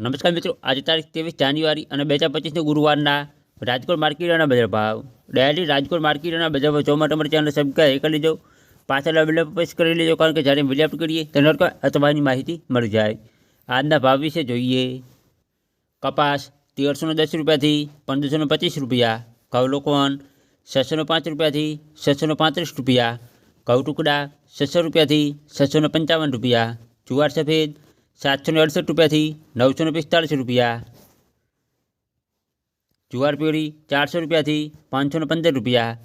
નમસ્કાર મિત્રો, આજે તારીખ ત્રેવીસ જાન્યુઆરી અને બે હજાર પચીસને ગુરુવારના રાજકોટ માર્કેટના બજાર ભાવ. ડેલી રાજકોટ માર્કેટના બજાર ભાવ જોવા માટે અમારી ચેનલ સબસ્ક્રાઈબ કરી લેજો. પાછળ વીડિયો પ્રેસ કરી લેજો, કારણ કે જ્યારે વીડિયો કરીએ, તેના અથવાની માહિતી મળી જાય. આજના ભાવ વિશે જોઈએ. કપાસ તેરસોને દસ રૂપિયાથી પંદરસોને પચીસ રૂપિયા. ઘઉં લોકોન છસો પાંચ રૂપિયાથી છસોને પાંત્રીસ રૂપિયા. ઘઉં ટુકડા છસો રૂપિયાથી છસોને પંચાવન રૂપિયા. જુવાર સફેદ સાતસો ને અડસઠ રૂપિયાથી નવસો ને પિસ્તાળીસ રૂપિયા જુવાર પીળી ચારસો રૂપિયાથી પાંચસો ને પંદર રૂપિયા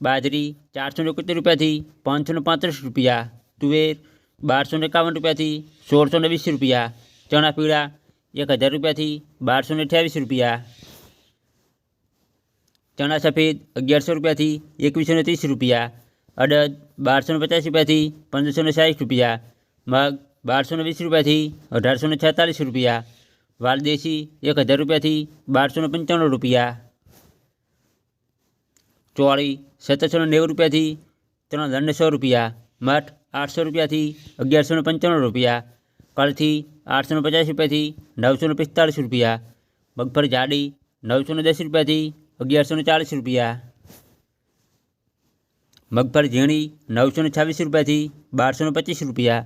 બાજરી ચારસો ને એકોતેર રૂપિયાથી પાંચસો ને પાંત્રીસ રૂપિયા તુવેર બારસો ને એકાવન રૂપિયાથી સોળસો ને વીસ રૂપિયા ચણા પીળા એક હજાર રૂપિયાથી બારસો ને અઠ્યાવીસ રૂપિયા ચણા સફેદ અગિયારસો રૂપિયાથી એકવીસો ને ત્રીસ રૂપિયા અડદ બારસો ને પચાસ રૂપિયાથી પંદરસો ને સાઠ રૂપિયા મગ બારસો ને વીસ રૂપિયાથી અઢારસો ને છેતાલીસ રૂપિયા વાલદેશી એક હજાર રૂપિયાથી બારસો ને પંચાણું રૂપિયા ચોળી સત્તરસો ને નેવું રૂપિયાથી ત્રણ હજાર ને સો રૂપિયા મઠ આઠસો રૂપિયાથી અગિયારસો ને પંચાણું રૂપિયા કળથી આઠસો ને પચાસ રૂપિયાથી નવસો ને પિસ્તાળીસ રૂપિયા મગફળી જાડી નવસો ને દસ રૂપિયાથી અગિયારસો ને ચાલીસ રૂપિયા મગફળી ઝીણી નવસો ને છવ્વીસ રૂપિયાથી બારસો ને પચીસ રૂપિયા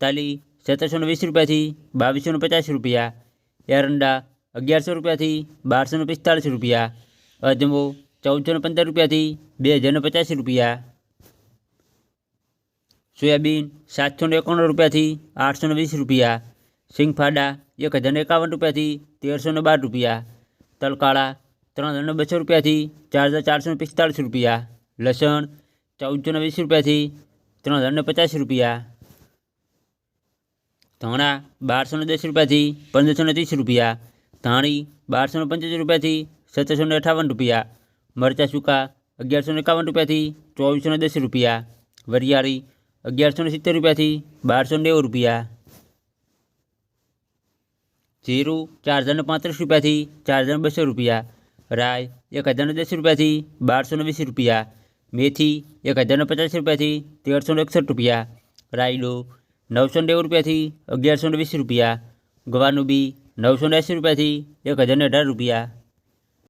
તાલી સત્તરસો ને વીસ રૂપિયાથી બાવીસો ને પચાસ રૂપિયા એરંડા અગિયારસો રૂપિયાથી બારસો ને પિસ્તાળીસ રૂપિયા અજમો ચૌદસો ને પંદર રૂપિયાથી બે હજાર ને પચાસ રૂપિયા સોયાબીન સાતસો ને એકાણું રૂપિયાથી આઠસો ને વીસ રૂપિયા સિંગફાડા એક હજાર ને એકાવન રૂપિયાથી તેરસો ને બાર રૂપિયા તલકાળા ત્રણ હજાર ને બસો રૂપિયાથી ચાર હજાર ચારસો ને પિસ્તાળીસ રૂપિયા લસણ ચૌદસો ને વીસ રૂપિયાથી ત્રણ હજાર ને પચાસ રૂપિયા ધાણા બારસો ને દસ રૂપિયાથી પંદરસો ને ત્રીસ રૂપિયા ધાણી બારસો ને પંચોતેર રૂપિયાથી સત્તરસો ને અઠાવન રૂપિયા મરચાં સૂકા અગિયારસો ને એકાવન રૂપિયાથી ચોવીસો ને દસ રૂપિયા વરિયાળી અગિયારસો ને સિત્તેર રૂપિયાથી બારસો ને નેવું રૂપિયા જીરું ચાર હજાર ને પાંત્રીસ રૂપિયાથી ચાર હજાર બસો રૂપિયા રાય એક હજાર ને દસ રૂપિયાથી બારસો ને વીસ રૂપિયા મેથી એક હજાર ને પચાસ રૂપિયાથી તેરસો ને એકસઠ રૂપિયા રાયડો નવસો નેવું રૂપિયાથી અગિયારસો ને વીસ રૂપિયા ગવાનું બી નવસો એંસી રૂપિયાથી એક હજારને અઢાર રૂપિયા